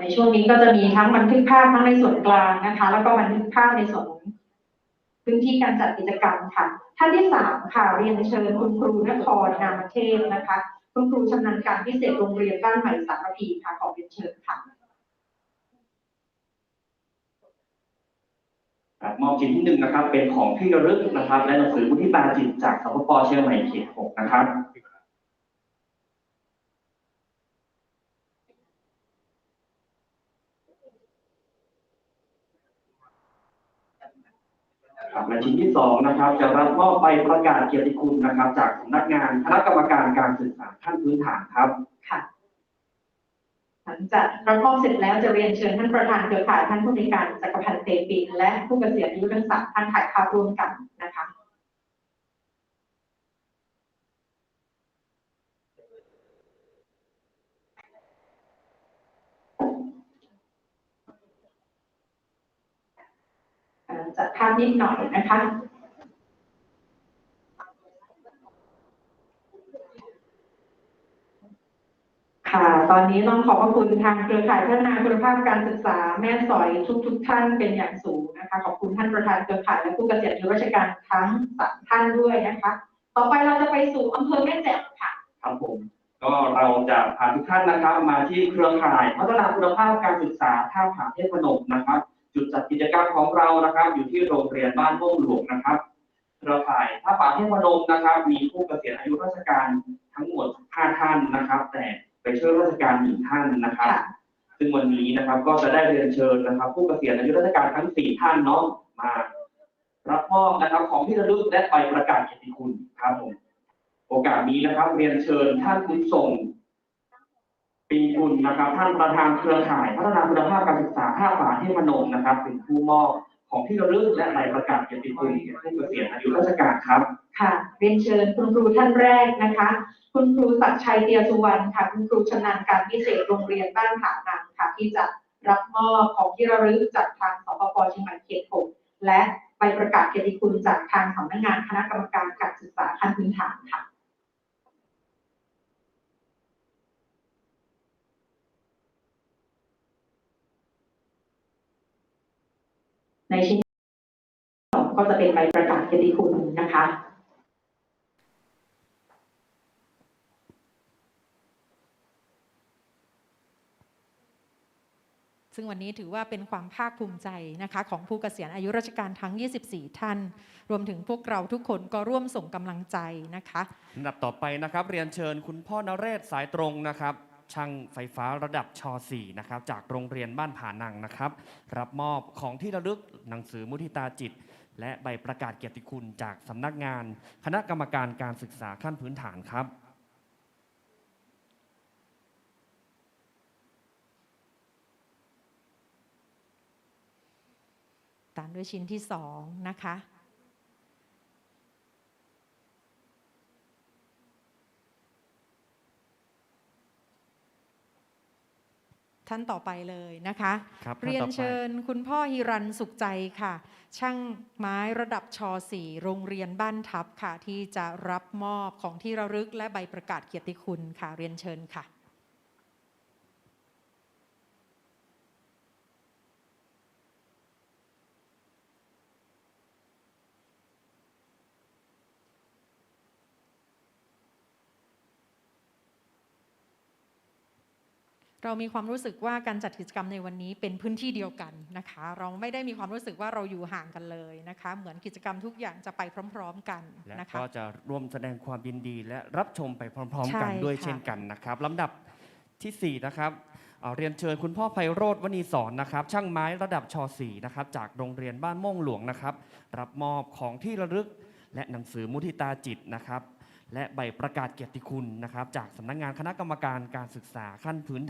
ในช่วงนี้ก็จะมีทั้งบันทึกภาพทั้งในส่วนกลางนะคะ แล้วก็บันทึกภาพในส่วนของพื้นที่การจัดกิจกรรมค่ะ ท่านที่สามค่ะเรียนเชิญคุณครูนครนามเทพนะคะ คุณครูชำนาญการพิเศษโรงเรียนบ้านใหม่สารพีค่ะขอเรียนเชิญค่ะมอบชิ้นที่หนึ่งนะครับ เป็นของที่ระลึกนะครับ และหนังสือมุทิตาจิตจากสปปเชียงใหม่เขตหกนะครับ ครับและชิ้นที่สองนะครับจะรับมอบใบประกาศเกียรติคุณนะครับ จากสำนักงานคณะกรรมการการศึกษาขั้นพื้นฐานครับ ค่ะ หลังจากรับมอบเสร็จแล้วจะเรียนเชิญท่านประธานเครือข่ายท่านผู้ในการจักรพันธ์เตปินและผู้เกษียณอายุทั้งสามท่านถ่ายภาพร่วมกันนะคะ เอ่อ จัดภาพนิดหน่อยนะคะค่ะตอนนี้ต้องขอบพระคุณทางเครือข่ายพัฒนาคุณภาพการศึกษาแม่สอยทุกทุกๆท่านเป็นอย่างสูงนะคะขอบคุณท่านประธานเครือข่ายและผู้เกษียณราชการทั้งสามท่านด้วยนะคะ ต่อไปเราจะไปสู่อำเภอแม่แจ่มค่ะครับผมก็เราจะพาทุกท่านนะครับมาที่เครือข่ายพัฒนาคุณภาพการศึกษาท่าผาเทพนมนะครับ จุดจัดกิจกรรมของเรานะครับ อยู่ที่โรงเรียนบ้านม่วงหลวงนะครับเครือข่ายท่าผาเทพนมนะครับ มีผู้เกษียณอายุราชการทั้งหมด 5 ท่านนะครับ แต่ไปช่วยราชการหนึ่งท่านนะครับค่ะซึ่งวันนี้นะครับก็จะได้เรียนเชิญนะครับ ผู้เกษียณอายุราชการทั้ง 4 ท่านเนาะมา รับมอบนะครับของที่ระลึกและใบประกาศเกียรติคุณครับผมโอกาสนี้นะครับ เรียนเชิญท่านคุณส่ง ปีกุลนะครับ ท่านประธานเครือข่าย พัฒนาคุณภาพการศึกษาท่าป่าเทพนมนะครับเป็นผู้มอบของที่ระลึกและใบประกาศเกียรติคุณแก่ผู้เกษียณอายุราชการครับ ค่ะเรียนเชิญคุณครูท่านแรกนะคะ คุณครูศักชัยเตียสุวรรณค่ะ คุณครูชำนาญการพิเศษโรงเรียนบ้านผานังค่ะ ที่จะรับมอบของที่ระลึกจากทางสปปเชียงใหม่เขตหกและใบประกาศเกียรติคุณจากทางสำนักงานคณะกรรมการการศึกษาขั้นพื้นฐานค่ะ ในชิ้นที่สองก็จะเป็นใบประกาศเกียรติคุณนะคะซึ่งวันนี้ถือว่าเป็นความภาคภูมิใจนะคะของผู้เกษียณอายุราชการทั้ง 24 ท่าน รวมถึงพวกเราทุกคนก็ร่วมส่งกำลังใจนะคะลำดับต่อไปนะครับ เรียนเชิญคุณพ่อนเรศสายตรงนะครับ ช่างไฟฟ้าระดับช .4 นะครับจากโรงเรียนบ้านผานังนะครับ รับมอบของที่ระลึกหนังสือมุทิตาจิต และใบประกาศเกียรติคุณจากสำนักงาน คณะกรรมการการศึกษาขั้นพื้นฐานครับ ตามด้วยชิ้นที่สองนะคะ ท่านต่อไปเลยนะคะครับท่านเรียนต่อไปเชิญคุณพ่อฮิรันสุขใจค่ะ ช่างไม้ระดับช .4 โรงเรียนบ้านทับค่ะ ที่จะรับมอบของที่ระลึกและใบประกาศเกียรติคุณค่ะ เรียนเชิญค่ะ เรามีความรู้สึกว่าการจัดกิจกรรมในวันนี้เป็นพื้นที่เดียวกันนะคะ เราไม่ได้มีความรู้สึกว่าเราอยู่ห่างกันเลยนะคะ เหมือนกิจกรรมทุกอย่างจะไปพร้อม ๆ กันและนะคะ ก็จะร่วมแสดงความยินดีและรับชมไปพร้อม ๆ กันใช่ด้วยค่ะ เช่นกันนะครับลำดับทีสี่4นะครับเอ่อเรียนเชิญคุณพ่อไพโรธวณีสอนนะครับ ช่างไม้ระดับช .4 นะครับจากโรงเรียนบ้านม่วงหลวงนะครับ รับมอบของที่ระลึกและหนังสือมุทิตาจิตนะครับ และใบประกาศเกียรติคุณนะครับ จากสำนักงานคณะกรรมการการศึกษาขั้นพื้น